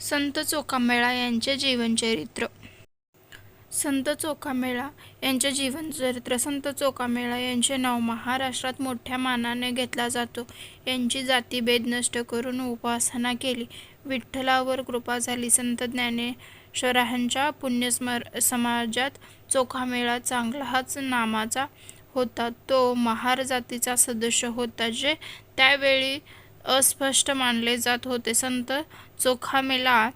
संत चोखामेळा यांचे जीवनचरित्र संत चोखामेळा यांचे जीवनचरित्र संत चोखामेळा यांचे नाव महाराष्ट्रात मोठ्या मानाने घेतला जातो. यांची जातिभेद नष्ट करून उपासना केली. विठ्ठलावर कृपा झाली. संत ज्ञानेश्वरांच्या पुण्यस्मर समाजात चोखामेळा चांगलाच नामाचा होता. तो महार जातीचा सदस्य होता, जे त्यावेळी अस्पष्ट मानले जात होते. संत चोखामेला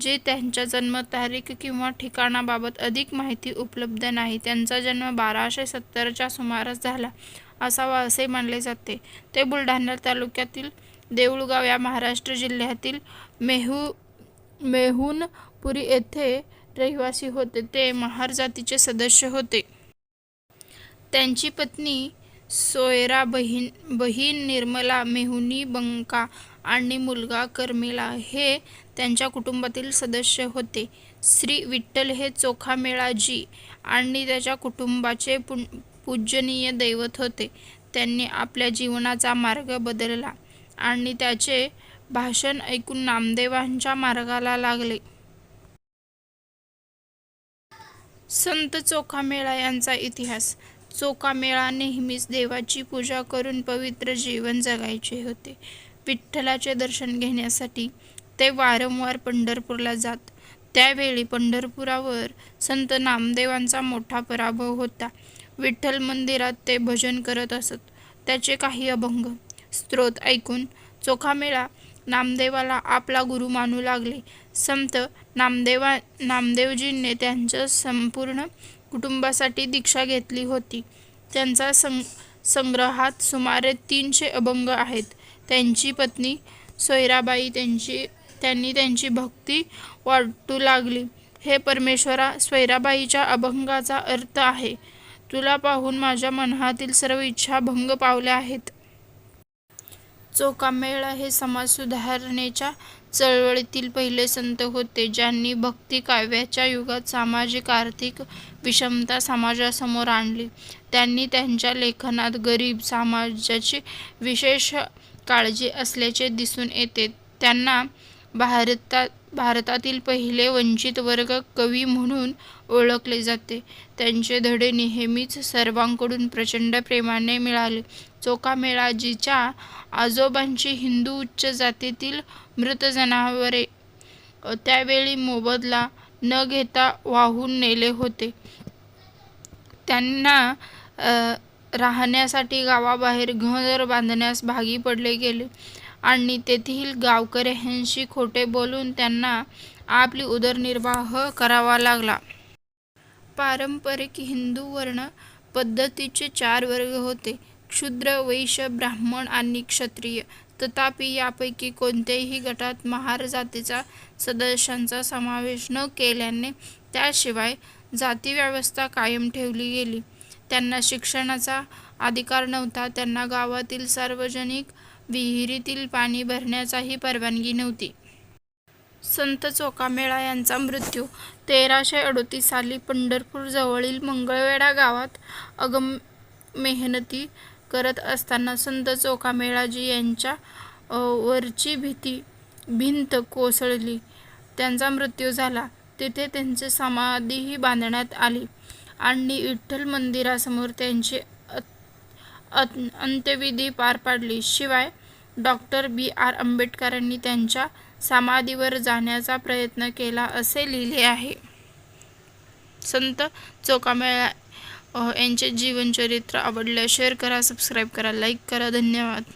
जे त्यांच्या जन्मतारीख किंवा ठिकाणाबाबत अधिक माहिती उपलब्ध नाही. त्यांचा जन्म बाराशे सत्तरच्या सुमारास झाला असावा असे मानले जाते. ते बुलढाणा तालुक्यातील देऊळगाव या महाराष्ट्र जिल्ह्यातील मेहुणपुरी येथे रहिवासी होते. ते महार जातीचे सदस्य होते. त्यांची पत्नी सोयरा, बहीण निर्मला मेहुणी बंका आणि मुलगा करमेला हे त्यांच्या कुटुंबातील सदस्य होते. श्री विठ्ठल हे चोखामेळाजी आणि त्याच्या कुटुंबाचे पूजनीय दैवत होते. त्यांनी आपल्या जीवनाचा मार्ग बदलला आणि त्याचे भाषण ऐकून नामदेवांच्या मार्गाला लागले. संत चोखामेळा यांचा इतिहास चोखामेळा नेहमीच देवाची पूजा करून पवित्र जीवन जगायचे होते. विठ्ठलाचे दर्शन घेण्यासाठी ते वारंवार पंढरपूरला जात. त्यावेळी पंढरपुरावर संत नामदेवांचा मोठा पराभव होता. विठ्ठल मंदिरात ते भजन करत असत. त्याचे काही अभंग, स्त्रोत ऐकून चोखामेळा नामदेवाला आपला गुरु मानू लागले. संत नामदेवा नामदेवजींनी त्यांच्या संपूर्ण कुटुंबासाठी दीक्षा घेतली होती. त्यांचा सं संग्रहात सुमारे तीनशे अभंग आहेत. त्यांची पत्नी सोयराबाई त्यांची त्यांनी त्यांची भक्ती वाटू लागली. हे परमेश्वरा, सोयराबाईच्या अभंगाचा अर्थ आहे, तुला पाहून माझ्या मनातील सर्व इच्छा भंग पावल्या आहेत. चोखामेळा हे समाजसुधारणेच्या चळवळीतील पहिले संत होते, ज्यांनी भक्ती काव्याच्या युगात सामाजिक आर्थिक विषमता समाजासमोर आणली. त्यांनी त्यांच्या लेखनात गरीब समाजाची विशेष काळजी असल्याचे दिसून येते. त्यांना भारतातील पहिले वंचित वर्ग कवी म्हणून ओळखले जाते. त्यांचे धडे नेहमीच सर्वांकडून प्रचंड प्रेमाने मिळाले. चोकामेळाजीच्या आजोबांची हिंदू उच्च जातीतील मृत जनावरे त्यावेळी मोबदला न घेता वाहून नेले होते. त्यांना राहण्यासाठी गावाबाहेर घर बांधण्यास भागी पडले गेले आणि तेथील गावकऱ्यांशी खोटे बोलून त्यांना आपली उदरनिर्वाह करावा लागला. पारंपरिक हिंदू वर्ण पद्धतीचे चार वर्ग होते क्षुद्र वैश्य, ब्राह्मण आणि क्षत्रिय. तथापि, यापैकी कोणत्याही गटात महार जातीचा सदस्यांचा समावेश न केल्याने त्याशिवाय जातीव्यवस्था कायम ठेवली गेली. त्यांना शिक्षणाचा अधिकार नव्हता. त्यांना गावातील सार्वजनिक विहिरीतील पाणी भरण्याचाही परवानगी नव्हती. संत चोकामेळा यांचा मृत्यू तेराशे अडोतीस साली पंढरपूरजवळील मंगळवेढा गावात अगम-मेहनती करत असताना संत चोकामेळाजी यांच्या वरची भीती भिंत कोसळली. त्यांचा मृत्यू झाला. तिथे त्यांची समाधीही बांधण्यात आली आणि विठ्ठल मंदिरासमोर त्यांची अंत्यविधी पार पाडली शिवाय डॉक्टर बी. आर. आंबेडकरांनी त्यांच्या समाधीवर जाण्याचा प्रयत्न केला असे लिहिले आहे. संत चोकामेळा यांचे जीवनचरित्र आवडल्यास शेअर करा, सबस्क्राईब करा, लाईक करा. धन्यवाद.